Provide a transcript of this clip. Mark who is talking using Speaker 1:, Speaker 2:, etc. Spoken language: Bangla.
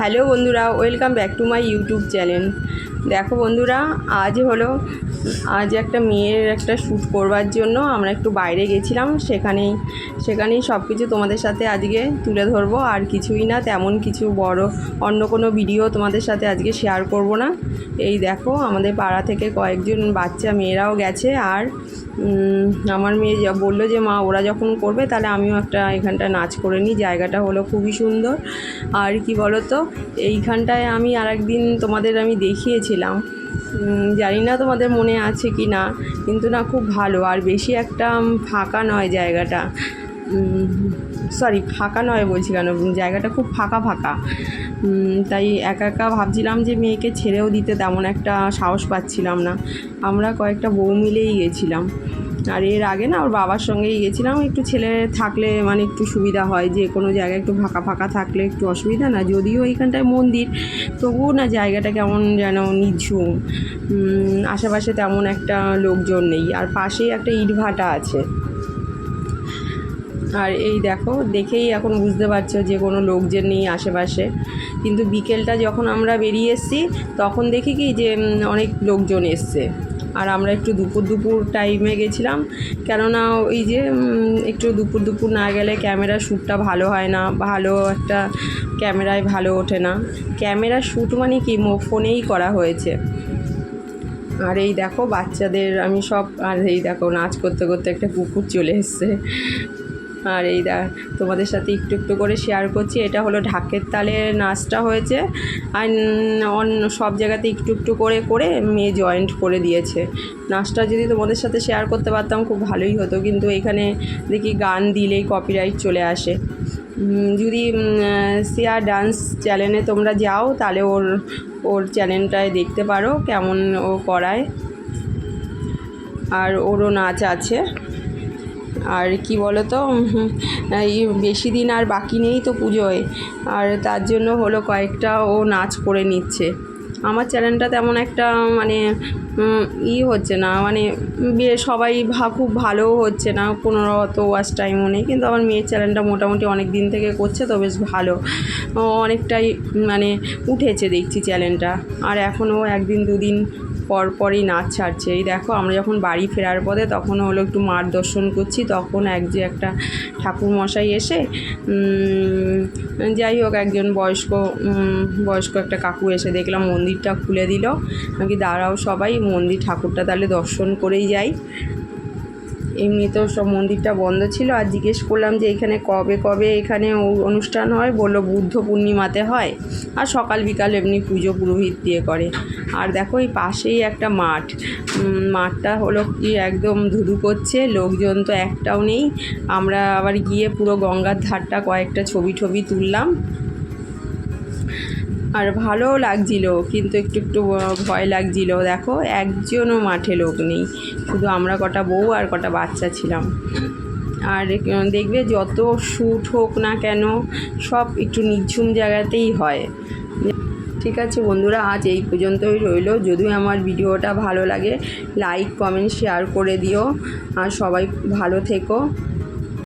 Speaker 1: হ্যালো বন্ধুরা welcome back to my YouTube channel. দেখো বন্ধুরা, আজ হলো, আজ একটা মেয়ের একটা শ্যুট করবার জন্য আমরা একটু বাইরে গেছিলাম। সেখানেই সেখানেই সব কিছু তোমাদের সাথে আজকে তুলে ধরবো। আর কিছুই না, তেমন কিছু বড়, অন্য কোনো ভিডিও তোমাদের সাথে আজকে শেয়ার করব না। এই দেখো, আমাদের পাড়া থেকে কয়েকজন বাচ্চা মেয়েরাও গেছে। আর আমার মেয়ে যা বলল যে, মা, ওরা যখন করবে, তাহলে আমিও একটা এখানটা নাচ করে নিই। জায়গাটা হলো খুবই সুন্দর। আর কি বলো তো এইখানটায় আমি আর একদিন তোমাদের আমি দেখিয়েছিলাম। উম, জানি না তোমাদের মনে আছে কি না কিন্তু না খুব ভালো। আর বেশি একটা ফাঁকা নয় জায়গাটা। সরি ফাঁকা নয় বলছি কেন? জায়গাটা খুব ফাঁকা ফাঁকা। তাই একা একা ভাবছিলাম যে মেয়েকে ছেড়েও দিতে তেমন একটা সাহস পাচ্ছিলাম না। আমরা কয়েকটা বউ মিলেই গেছিলাম। আর এর আগে না ওর বাবার সঙ্গেই গেছিলাম একটু ছেলে থাকলে মানে একটু সুবিধা হয়, যে কোনো জায়গায় একটু ফাঁকা ফাঁকা থাকলে একটু অসুবিধা না। যদিও এইখানটায় মন্দির, তবুও না জায়গাটা কেমন যেন নিঝুম। আশেপাশে তেমন একটা লোকজন নেই। আর পাশেই একটা ইটভাটা আছে। আর এই দেখো, দেখেই এখন বুঝতে পারছ যে কোনো লোকজন নেই আশেপাশে। কিন্তু বিকেলটা যখন আমরা বেরিয়ে এসেছি, তখন দেখি কি যে অনেক লোকজন এসছে। আর আমরা একটু দুপুর দুপুর টাইমে গেছিলাম। কেননা ওই যে একটু দুপুর দুপুর না গেলে ক্যামেরা শ্যুটটা ভালো হয় না, ভালো একটা ক্যামেরায় ভালো ওঠে না। ক্যামেরা শ্যুট মানে কি? মো- ফোনেই করা হয়েছে। আর এই দেখো, বাচ্চাদের আমি সব, আর এই দেখো, নাচ করতে করতে একটা কুকুর চলে এসছে। আর এই দা, তোমাদের সাথে একটু একটু করে শেয়ার করছি। এটা হলো ঢাকের তালে নাচটা হয়েছে। আর অন্য সব জায়গাতে একটু একটু করে করে মেয়ে জয়েন্ট করে দিয়েছে। নাচটা যদি তোমাদের সাথে শেয়ার করতে পারতাম, খুব ভালোই হতো। কিন্তু এখানে দেখি গান দিলেই কপিরাইট চলে আসে। যদি সিয়া ডান্স চ্যানেলে তোমরা যাও, তাহলে ওর ওর চ্যানেলটায় দেখতে পারো কেমন ও করায়। আর ওরও নাচ আছে। আর কি বলো তো এই বেশি দিন আর বাকি নেই তো পুজোয়। আর তার জন্য হলো কয়েকটা ও নাচ করে নিচ্ছে। আমার চ্যানেলটা তেমন একটা মানে ই হচ্ছে না মানে সবাই ভা, খুব ভালোও হচ্ছে না, কোনো অত ওয়াচ টাইমও নেই। কিন্তু আমার মেয়ের চ্যানেলটা মোটামুটি অনেক দিন থেকে করছে তো বেশ ভালো। অনেকটাই মানে উঠেছে দেখছি চ্যানেলটা। আর এখনও একদিন, দুদিন পর পরই নাচ ছাড়ছে। এই দেখো, আমরা যখন বাড়ি ফেরার পথে তখন হলো একটু মার দর্শন করছি, তখন এক যে একটা ঠাকুর মশাই এসে যাই হোক, একজন বয়স্ক বয়স্ক একটা কাকু এসে দেখলাম মন্দিরটা খুলে দিল। নাকি দাঁড়াও সবাই, মন্দির ঠাকুরটা তাহলে দর্শন করেই যাই। এমনিতেও সব মন্দিরটা বন্ধ ছিল আর জিজ্ঞেস করলাম যে এখানে কবে কবে এখানে অনুষ্ঠান হয়, বলল বুদ্ধ পূর্ণিমাতে হয় আর সকাল বিকাল এমনি পুজো পুরোহিত দিয়ে করে। আর দেখো এই পাশেই একটা মাঠ মাঠটা হলো কি একদম ধুধু করছে, লোকজন তো একটাও নেই। আমরা আবার গিয়ে পুরো গঙ্গার ধারটা কয়েকটা ছবি টবি তুললাম। আর ভালোও লাগছিল, কিন্তু একটু একটু ভয় লাগছিল। দেখো, একজনও মাঠে লোক নেই। শুধু আমরা কটা বউ আর কটা বাচ্চা ছিলাম। আর দেখবে যত শ্যুট হোক না কেন, সব একটু নিঝুম জায়গাতেই হয়। ঠিক আছে বন্ধুরা, আজ এই পর্যন্তই রইল। যদি আমার ভিডিওটা ভালো লাগে লাইক কমেন্ট শেয়ার করে দিও। আর সবাই ভালো থেকো।